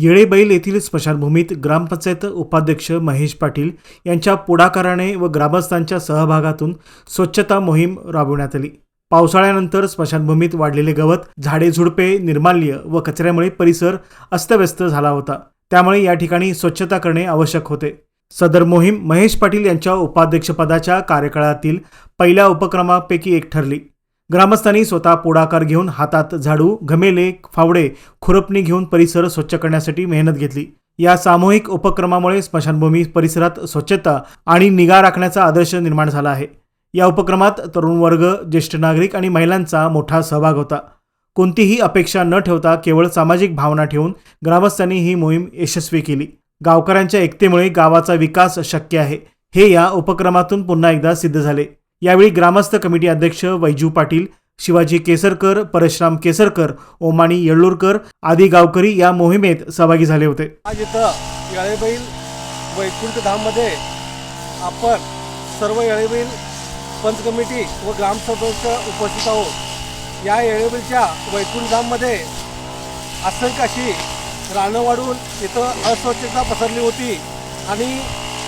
येळेबैल येथील स्मशानभूमीत ग्रामपंचायत उपाध्यक्ष महेश पाटील यांच्या पुढाकाराने व ग्रामस्थांच्या सहभागातून स्वच्छता मोहीम राबवण्यात आली. पावसाळ्यानंतर स्मशानभूमीत वाढलेले गवत झाडे झुडपे निर्माल्य व कचऱ्यामुळे परिसर अस्तव्यस्त झाला होता. त्यामुळे या ठिकाणी स्वच्छता करणे आवश्यक होते. सदर मोहीम महेश पाटील यांच्या उपाध्यक्षपदाच्या कार्यकाळातील पहिल्या उपक्रमापैकी एक ठरली. ग्रामस्थांनी स्वतः पुढाकार घेऊन हातात झाडू घमेले फावडे खुरपणी घेऊन परिसर स्वच्छ करण्यासाठी मेहनत घेतली. या सामूहिक उपक्रमामुळे स्मशानभूमी परिसरात स्वच्छता आणि निगा राखण्याचा आदर्श निर्माण झाला आहे. या उपक्रमात तरुण वर्ग ज्येष्ठ नागरिक आणि महिलांचा मोठा सहभाग होता. कोणतीही अपेक्षा न ठेवता केवळ सामाजिक भावना ठेवून ग्रामस्थांनी ही मोहीम यशस्वी केली. गावकऱ्यांच्या एकतेमुळे गावाचा विकास शक्य आहे. हे या उपक्रमातून पुन्हा एकदा सिद्ध झाले. यावेळी ग्रामस्थ कमिटी अध्यक्ष वैजू पाटील शिवाजी केसरकर परशुराम केसरकर ओमाणी येळ्ळूरकर आदी गावकरी या मोहिमेत सहभागी झाले होते. आज इथं येळेबैल वैकुंठ धाममध्ये आपण सर्व येळेबैल पंच कमिटी व ग्रामसदस्य उपस्थित आहोत. या येळेबैलच्या वैकुंठ धाममध्ये असंख्य अशी रानं वाढून इथं अस्वच्छता पसरली होती आणि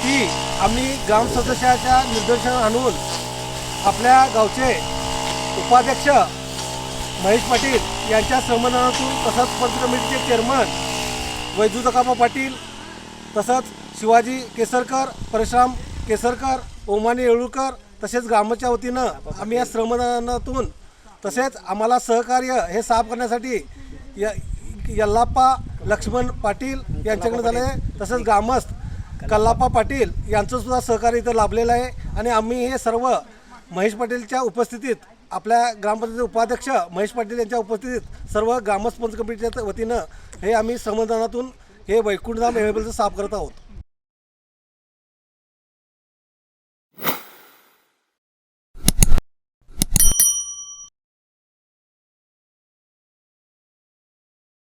ती आम्ही ग्रामसदस्याच्या निर्देशन आणून आपल्या गावचे उपाध्यक्ष महेश पाटील यांच्या संमनातून तसंच पंच कमिटीचे चेअरमन वैजू पाटील तसंच शिवाजी केसरकर परशुराम केसरकर ओमानी येळूरकर तसेच ग्रामच्या वतीनं आम्ही या श्रमदानातून तसेच आम्हाला सहकार्य हे साफ करण्यासाठी य यल्लाप्पा लक्ष्मण पाटील यांच्याकडे झाले तसंच ग्रामस्थ कल्लाप्पा पाटील यांचंसुद्धा सहकार्य इथं लाभलेलं आहे. आणि आम्ही हे सर्व महेश पाटीलच्या उपस्थितीत आपल्या ग्रामपंचायतीचे उपाध्यक्ष महेश पाटील यांच्या उपस्थितीत सर्व ग्रामस्थ पंच कमिटीच्या वतीनं हे आम्ही श्रमदानातून हे वैकुंठधाम हेळबलचं साफ करत आहोत.